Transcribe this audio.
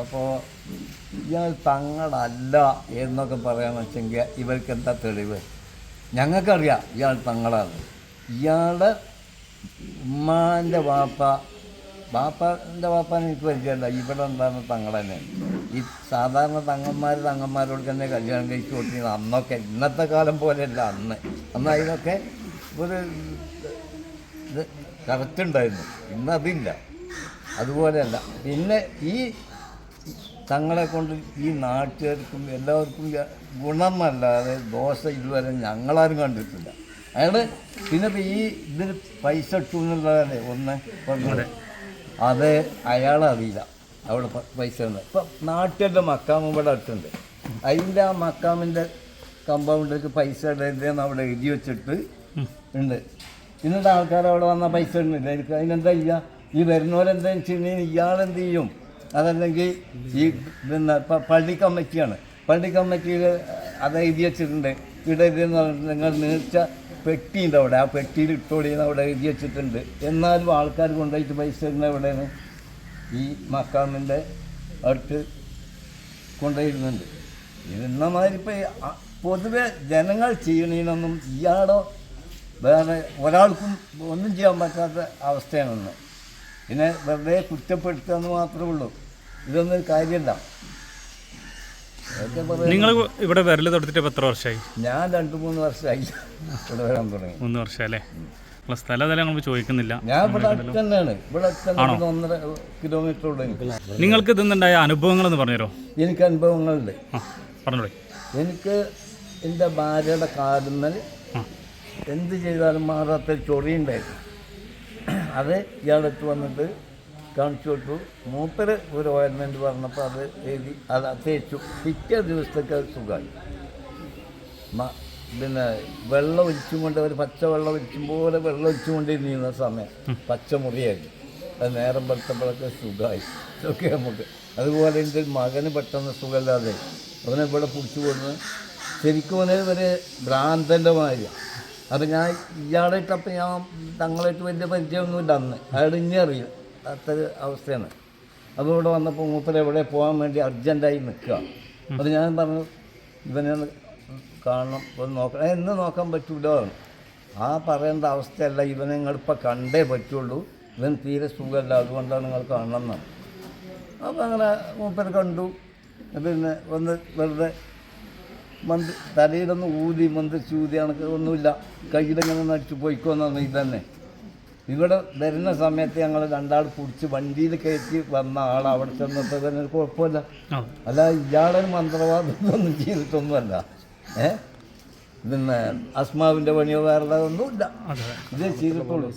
അപ്പോൾ ഇയാൾ തങ്ങളല്ല എന്നൊക്കെ പറയാൻ വെച്ചെങ്കിൽ ഇവർക്ക് എന്താ തെളിവ്? ഞങ്ങൾക്കറിയാം ഇയാൾ തങ്ങളാണ്. ഇയാളുടെ ഉമ്മാന്റെ വാപ്പ വാപ്പന്റെ വാപ്പാനെ എനിക്ക് പരിചയമല്ല. ഇവിടെ എന്താണ് തങ്ങൾ തന്നെ. ഈ സാധാരണ തങ്ങന്മാർ തങ്ങന്മാരോട് തന്നെ കല്യാണം കഴിച്ചു കൊടുത്തിരുന്നത് അന്നൊക്കെ ഇന്നത്തെ കാലം പോലെയല്ല അന്ന്. അന്ന് അതിനൊക്കെ ഒരു ഇത് കറക്റ്റ് ഉണ്ടായിരുന്നു. ഇന്നതില്ല അതുപോലെയല്ല. പിന്നെ ഈ തങ്ങളെ കൊണ്ട് ഈ നാട്ടുകാർക്കും എല്ലാവർക്കും ഗുണമല്ലാതെ ദോശ ഇതുവരെ ഞങ്ങളാരും കണ്ടിട്ടില്ല. അയാൾ പിന്നെ ഈ ഇതിൽ പൈസ ഇട്ടു എന്നുള്ളതല്ലേ ഒന്ന് പറഞ്ഞത് അത് അയാളറിയില്ല. അവിടെ പൈസ ഉണ്ട്. ഇപ്പം നാട്ടിന്റെ മക്കാമ് ഇവിടെ അടുത്തുണ്ട്. അതിന്റെ ആ മക്കാമിന്റെ കമ്പൗണ്ടിലേക്ക് പൈസ ഇടരുതെന്ന് അവിടെ എഴുതി വെച്ചിട്ട് ഉണ്ട്. എന്നിട്ട് ആൾക്കാർ അവിടെ വന്ന പൈസ ഇടുന്നില്ല. അതിനെന്താ ചെയ്യുക ഈ വരുന്നവരെന്താ വെച്ചിട്ടുണ്ടെങ്കിൽ ഇയാളെന്ത് ചെയ്യും? അതല്ലെങ്കിൽ ഈ പിന്നെ പള്ളി കമ്മിറ്റിയാണ്. പള്ളി കമ്മിറ്റിയിൽ അത് എഴുതി വെച്ചിട്ടുണ്ട്. ഇവിടെ ഇതെന്ന് പറഞ്ഞിട്ട് നിങ്ങൾ നീർച്ച പെട്ടിയുണ്ട് അവിടെ. ആ പെട്ടിയിൽ ഇട്ടോടിയെന്ന് അവിടെ എഴുതി വെച്ചിട്ടുണ്ട്. എന്നാലും ആൾക്കാർ കൊണ്ടുപോയിട്ട് പൈസ തരുന്ന എവിടെയാണ്? ഈ മക്കാമിന്റെ അടുത്ത് കൊണ്ടുപോയിരുന്നുണ്ട്. ഇതെന്നമാതിരി മാതിരി ഇപ്പോൾ പൊതുവെ ജനങ്ങൾ ചെയ്യണീനൊന്നും ഇയാളോ വേറെ ഒരാൾക്കും ഒന്നും ചെയ്യാൻ പറ്റാത്ത അവസ്ഥയാണെന്ന് പിന്നെ വെറുതെ കുറ്റപ്പെടുത്തുക എന്ന് മാത്രമേ ഉള്ളൂ. ഇതൊന്നും കാര്യമല്ല നിങ്ങൾ ഇവിടെ വിരൽ തൊടുത്തിട്ട് എത്ര വർഷമായി ഞാൻ രണ്ട് മൂന്ന് വർഷമായി ഇവിടെ വരാൻ തുടങ്ങി. മൂന്ന് വർഷം അല്ലേ ഉള്ള സ്ഥലം അതെല്ലാം നമ്മൾ ചോദിക്കുന്നില്ല. ഞാൻ ഇവിടെ തന്നെയാണ്. ഇവിടെ തന്നെ ഒന്നര കിലോമീറ്റർ ഉള്ളൂ നിങ്ങൾക്ക് ഇതുണ്ടായ അനുഭവങ്ങൾ എന്ന് പറഞ്ഞുതരോ? എനിക്ക് അനുഭവങ്ങളുണ്ട്. പറഞ്ഞോളൂ. എനിക്ക് എന്റെ ഭാര്യയുടെ കാലുന്നൽ എന്ത് ചെയ്താലും മാറാത്ത ചൊറിയുണ്ടായിരുന്നു. അത് ഇയാളെടുത്ത് വന്നിട്ട് കാണിച്ചു കൊടുത്തു. മൂപ്പര് ഒരു ഓയിൻമെന്റ് പറഞ്ഞപ്പോൾ അത് എഴുതി അത് തേച്ചു പിറ്റേ ദിവസത്തേക്ക് അത് സുഖമായി. പിന്നെ വെള്ളം ഒഴിച്ചും കൊണ്ട് ഒരു പച്ച വെള്ളം ഒഴിച്ചും പോലെ വെള്ളം ഒഴിച്ചും കൊണ്ടിരുന്ന സമയം പച്ച മുറിയായിരുന്നു അത് നേരം പെടുത്തപ്പോഴൊക്കെ സുഖമായി. ഇതൊക്കെ നമുക്ക് അതുപോലെ എന്റെ മകന് പെട്ടെന്ന് സുഖമില്ലാതെ അവനെ ഇവിടെ പിടിച്ചു കൊടുന്ന് ശരിക്കും അവനെ ഒരു ഭ്രാന്തന്റെ മാതിരിയാണ് അപ്പം ഞാൻ ഇയാളെ ഇട്ടപ്പോൾ ഞാൻ തങ്ങളായിട്ട് വലിയ പരിചയമൊന്നുമില്ല അന്ന്. അയാൾ ഇനി അറിയും. അത്ര അവസ്ഥയാണ്. അപ്പോൾ ഇവിടെ വന്നപ്പോൾ മൂപ്പര് എവിടെ പോകാൻ വേണ്ടി അർജന്റായി നിൽക്കുക. അപ്പോൾ ഞാൻ പറഞ്ഞു ഇവനെ കാണണം ഒന്ന് നോക്കണം. എന്ന് നോക്കാൻ പറ്റൂലോ. ആ പറയേണ്ട അവസ്ഥയല്ല. ഇവനെ നിങ്ങളിപ്പോൾ കണ്ടേ പറ്റുള്ളൂ. ഇവൻ തീരെ സുഖമല്ല. അതുകൊണ്ടാണ് നിങ്ങൾ കാണണം എന്നാണ് അപ്പോൾ അങ്ങനെ മൂപ്പര് കണ്ടു. പിന്നെ വന്ന് വെറുതെ മന്ത് തലയിലൊന്ന് ഊതി മന്ത്രിച്ച് ഊതി കണക്ക് ഒന്നുമില്ല. കയ്യിലിങ്ങനെ നടിച്ചു പോയിക്കോന്നാണ് തന്നെ. ഇവിടെ വരുന്ന സമയത്ത് ഞങ്ങൾ രണ്ടാൾ പിടിച്ച് വണ്ടിയിൽ കയറ്റി വന്ന ആൾ അവിടെ ചെന്നപ്പോൾ തന്നെ ഒരു കുഴപ്പമില്ല. അല്ല ഇയാളെ മന്ത്രവാദമൊന്നും ചെയ്തിട്ടൊന്നുമല്ല. ഏ? പിന്നെ അസ്മാവിന്റെ പണിയോ വേറെ ഒന്നുമില്ല ഇതേ ചെയ്തിട്ടുള്ളൂ.